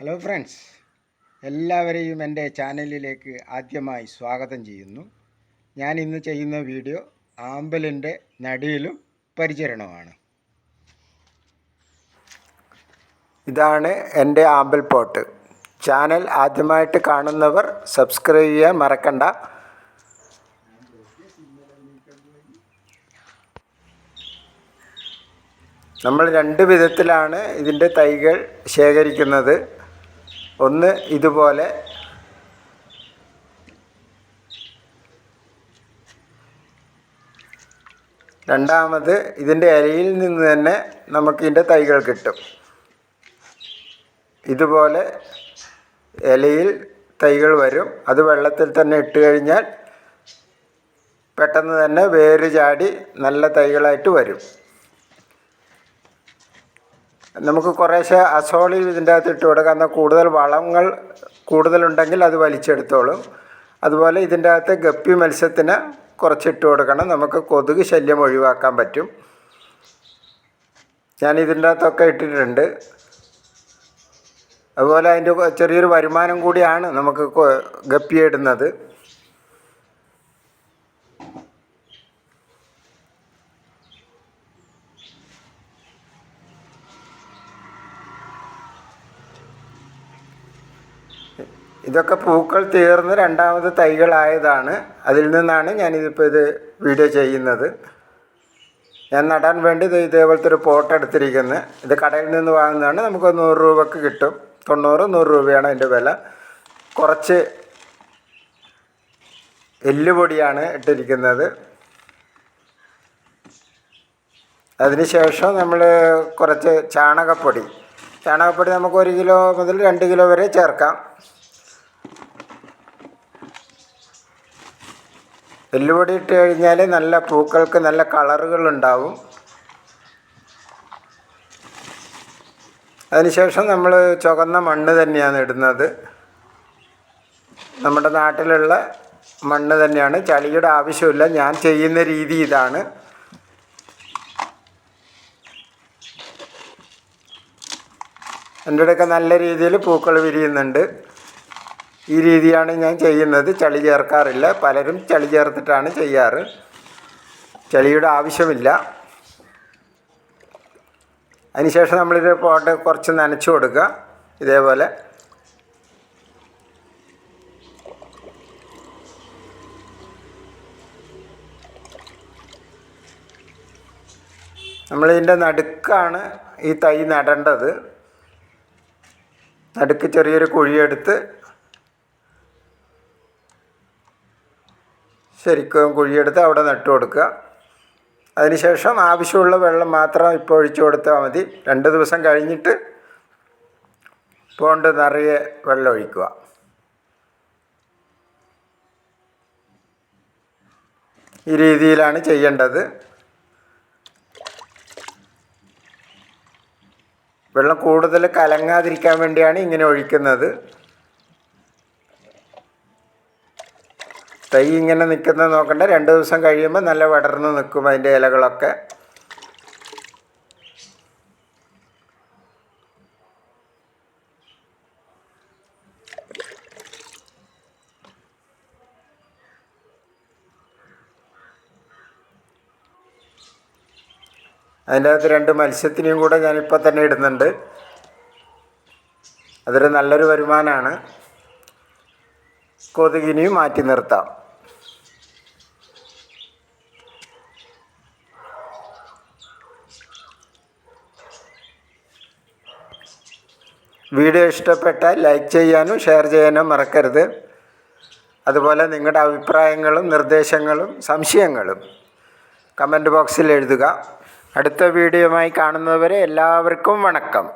Hello friends എല്ലാവരെയും എന്റെ ചാനലിലേക്ക് ആദ്യമായി സ്വാഗതം ചെയ്യുന്നു. ഞാൻ ഇന്ന് ചെയ്യുന്ന വീഡിയോ ആമ്പലിന്റെ നടിയിലും പരിചരണമാണ് ഇതാണ് എന്റെ ആമ്പൽ പോട്ട്. ചാനൽ ആദ്യമായിട്ട് കാണുന്നവർ സബ്സ്ക്രൈബ് ചെയ്യാൻ മറക്കണ്ട. നമ്മൾ രണ്ട് വിധത്തിലാണ് ഇതിന്റെ തൈകൾ ശേഖരിക്കുന്നത്. ഒന്ന് ഇതുപോലെ. രണ്ടാമത് ഇതിന്റെ ഇലയിൽ നിന്ന് തന്നെ നമുക്ക് ഇതിന്റെ തൈകൾ കിട്ടും. ഇതുപോലെ ഇലയിൽ തൈകൾ വരും. അത് വെള്ളത്തിൽ തന്നെ ഇട്ട് കഴിഞ്ഞാൽ പെട്ടെന്ന് തന്നെ വേര് ചാടി നല്ല തൈകളായിട്ട് വരും. നമുക്ക് കുറേശ്ശെ അസോളി ഇതിന്റെ അകത്ത് ഇട്ട് കൊടുക്കാം. എന്നാൽ കൂടുതൽ വളങ്ങൾ കൂടുതലുണ്ടെങ്കിൽ അത് വലിച്ചെടുത്തോളും. അതുപോലെ ഇതിന്റെ അകത്ത് ഗപ്പി മത്സ്യത്തിന് കുറച്ചിട്ട് കൊടുക്കണം. നമുക്ക് കൊതുക് ശല്യം ഒഴിവാക്കാൻ പറ്റും. ഞാൻ ഇതിന്റെ അകത്തൊക്കെ ഇട്ടിട്ടുണ്ട്. അതുപോലെ അതിന്റെ ചെറിയൊരു വരുമാനം കൂടിയാണ് നമുക്ക് ഗപ്പി ഇടുന്നത്. ഇതൊക്കെ പൂക്കൾ തീർന്ന് രണ്ടാമത് തൈകളായതാണ്. അതിൽ നിന്നാണ് ഞാനിതിപ്പോൾ ഇത് വീഡിയോ ചെയ്യുന്നത്. ഞാൻ നടാൻ വേണ്ടി ഇത് ഇതേപോലത്തെ ഒരു പോട്ട് എടുത്തിരിക്കുന്നത് ഇത് കടയിൽ നിന്ന് വാങ്ങുന്നതാണ്. നമുക്ക് നൂറ് രൂപക്ക് കിട്ടും. തൊണ്ണൂറ് നൂറ് രൂപയാണ് അതിന്റെ വില. കുറച്ച് എല്ലുപൊടിയാണ് ഇട്ടിരിക്കുന്നത്. അതിനുശേഷം നമ്മൾ കുറച്ച് ചാണകപ്പൊടി. ചാണകപ്പൊടി നമുക്ക് ഒരു കിലോ മുതൽ രണ്ട് കിലോ വരെ ചേർക്കാം. എല്ലുപൊടി ഇട്ട് കഴിഞ്ഞാൽ നല്ല പൂക്കൾക്ക് നല്ല കളറുകൾ ഉണ്ടാവും അതിനുശേഷം നമ്മൾ ചുവന്ന മണ്ണ് തന്നെയാണ് ഇടുന്നത്. നമ്മുടെ നാട്ടിലുള്ള മണ്ണ് തന്നെയാണ്. ചളിയുടെ ആവശ്യമില്ല. ഞാൻ ചെയ്യുന്ന രീതി ഇതാണ്. എന്റെ ഇടയ്ക്ക് നല്ല രീതിയിൽ പൂക്കൾ വിരിയുന്നുണ്ട്. ഈ രീതിയാണ് ഞാൻ ചെയ്യുന്നത്. ചളി ചേർക്കാറില്ല. പലരും ചളി ചേർത്തിട്ടാണ് ചെയ്യാറ്. ചളിയുടെ ആവശ്യമില്ല. അതിനുശേഷം നമ്മളിത് പോട്ട് കുറച്ച് നനച്ചു കൊടുക്കുക. ഇതേപോലെ. നമ്മളിതിന്റെ നടുക്കാണ് ഈ തൈ നടേണ്ടത്. നടുക്ക് ചെറിയൊരു കുഴിയെടുത്ത് ശരിക്കും കുഴിയെടുത്ത് അവിടെ നട്ടു കൊടുക്കുക. അതിനുശേഷം ആവശ്യമുള്ള വെള്ളം മാത്രം ഇപ്പോൾ ഒഴിച്ചു കൊടുത്താൽ മതി. രണ്ട് ദിവസം കഴിഞ്ഞിട്ട് പോണ്ട് നിറയെ വെള്ളം ഒഴിക്കുക. ഈ രീതിയിലാണ് ചെയ്യേണ്ടത്. വെള്ളം കൂടുതൽ കലങ്ങാതിരിക്കാൻ വേണ്ടിയാണ് ഇങ്ങനെ ഒഴിക്കുന്നത്. തൈ ഇങ്ങനെ നിൽക്കുന്നത് നോക്കണ്ട. രണ്ട് ദിവസം കഴിയുമ്പോൾ നല്ല വടർന്ന് നിൽക്കും അതിന്റെ ഇലകളൊക്കെ. അതിന്റെ അകത്ത് രണ്ട് മത്സ്യത്തിനെയും കൂടെ ഞാനിപ്പോൾ തന്നെ ഇടുന്നുണ്ട്. അതൊരു നല്ലൊരു വരുമാനമാണ് കൊതുകിനെയും മാറ്റി നിർത്താം. വീഡിയോ ഇഷ്ടപ്പെട്ടാൽ ലൈക്ക് ചെയ്യാനും ഷെയർ ചെയ്യാനും മറക്കരുത്. അതുപോലെ നിങ്ങളുടെ അഭിപ്രായങ്ങളും നിർദ്ദേശങ്ങളും സംശയങ്ങളും കമന്റ് ബോക്സിൽ എഴുതുക. അടുത്ത വീഡിയോയുമായി കാണുന്നവരെ എല്ലാവർക്കും വണക്കം.